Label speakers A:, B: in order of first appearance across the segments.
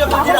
A: 반지야 반지야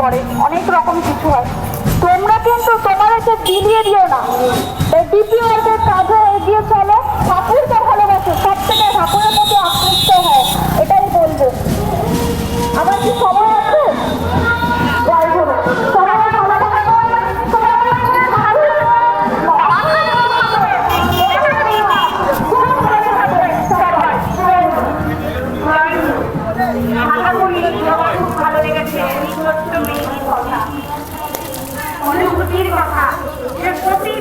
A: করে, অনেক রকম কিছু হয়। তোমরা কিন্তু তোমার একটা বিলিয়ে দিও না। দ্বিতীয় দ্বিতীয় কাজে খুব ভালো
B: লেগেছে। কথা। অনুভূতির কথা।
C: প্রতি